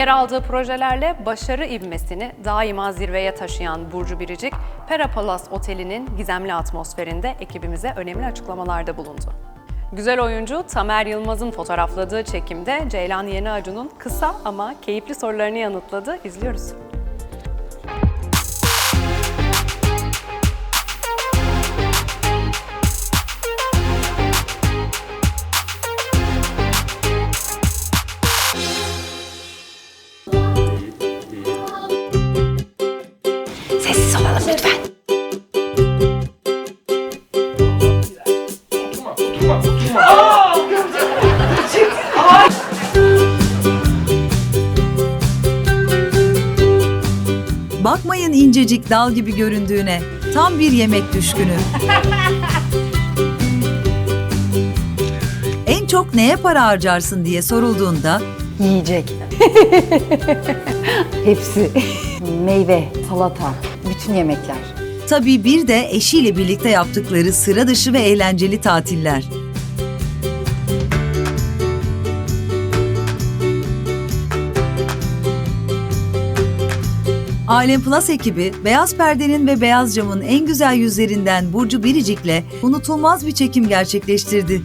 Yer aldığı projelerle başarı ivmesini daima zirveye taşıyan Burcu Biricik, Pera Palace Oteli'nin gizemli atmosferinde ekibimize önemli açıklamalarda bulundu. Güzel oyuncu Tamer Yılmaz'ın fotoğrafladığı çekimde Ceylan Yeni Acun'un kısa ama keyifli sorularını yanıtladı. İzliyoruz. Lütfen. Bakmayın incecik dal gibi göründüğüne. Tam bir yemek düşkünü. en çok neye para harcarsın diye sorulduğunda Yiyecek. Hepsi. Meyve, salata, bütün yemekler. tabii bir de eşiyle birlikte yaptıkları sıra dışı ve eğlenceli tatiller. Alem Plus ekibi Beyaz Perde'nin ve Beyaz Cam'ın en güzel yüzlerinden Burcu Biricik'le unutulmaz bir çekim gerçekleştirdi.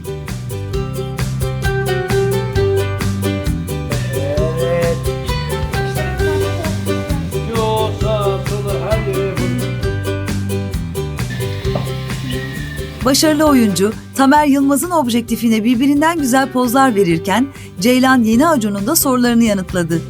Başarılı oyuncu Tamer Yılmaz'ın objektifine birbirinden güzel pozlar verirken Ceylan Yeni Acun'un da sorularını yanıtladı.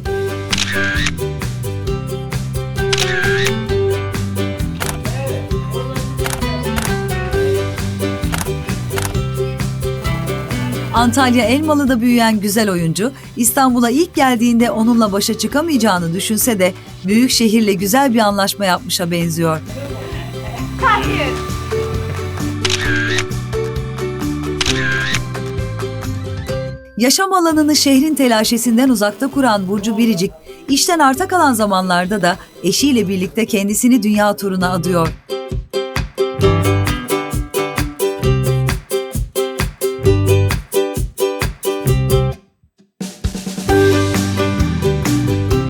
Antalya Elmalı'da büyüyen güzel oyuncu, İstanbul'a ilk geldiğinde onunla başa çıkamayacağını düşünse de büyük şehirle güzel bir anlaşma yapmışa benziyor. Yaşam alanını şehrin telaşesinden uzakta kuran Burcu Biricik, işten arta kalan zamanlarda da eşiyle birlikte kendisini dünya turuna adıyor.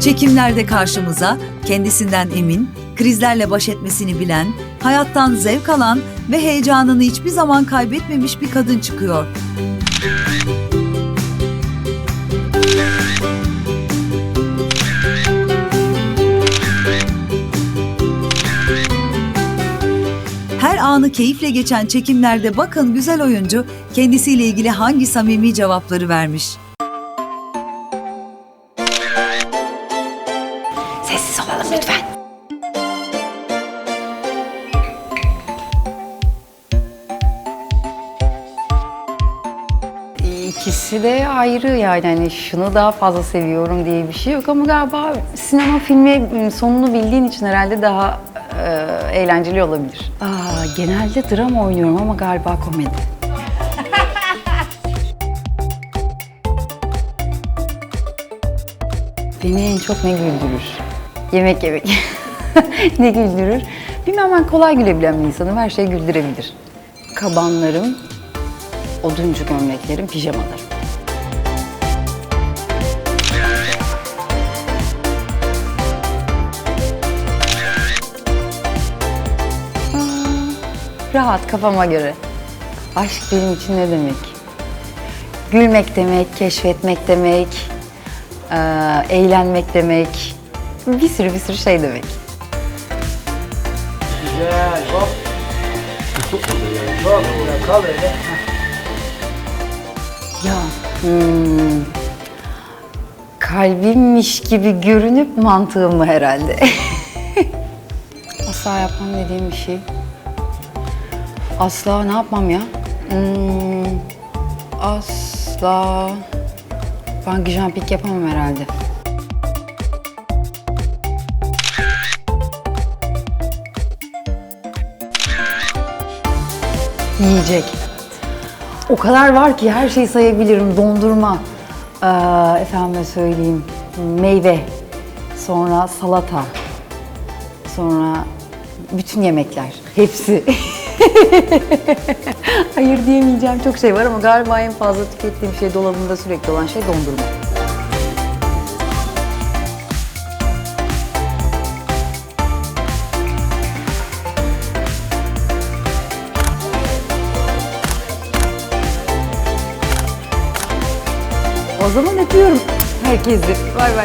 Çekimlerde karşımıza kendisinden emin, krizlerle baş etmesini bilen, hayattan zevk alan ve heyecanını hiçbir zaman kaybetmemiş bir kadın çıkıyor. Her anı keyifle geçen çekimlerde bakın güzel oyuncu kendisiyle ilgili hangi samimi cevapları vermiş. Sessiz olalım lütfen. İkisi de ayrı yani hani şunu daha fazla seviyorum diye bir şey yok ama galiba sinema filmi sonunu bildiğin için herhalde daha e, eğlenceli olabilir. Aa, genelde drama oynuyorum ama galiba komedi. Beni en çok ne güldürür? Yemek yemek. ne güldürür? Bilmem ben kolay gülebilen bir insanım. Her şey güldürebilir. Kabanlarım, oduncu gömleklerim, pijamalarım. Rahat kafama göre. Aşk benim için ne demek? Gülmek demek, keşfetmek demek, eee, eğlenmek demek. Bir sürü bir sürü şey demek. Güzel, hop. Kal öyle. Ya hmm, kalbimmiş gibi görünüp mantığım mı herhalde? Asla yapmam dediğim bir şey. Asla ne yapmam ya? Hmm, asla bungee jumping yapamam herhalde. Yiyecek. O kadar var ki her şeyi sayabilirim. Dondurma, eee efendime söyleyeyim, meyve, sonra salata, sonra bütün yemekler, hepsi. Hayır diyemeyeceğim çok şey var ama galiba en fazla tükettiğim şey dolabımda sürekli olan şey dondurma. O zaman öpüyorum herkesi. Bay bay.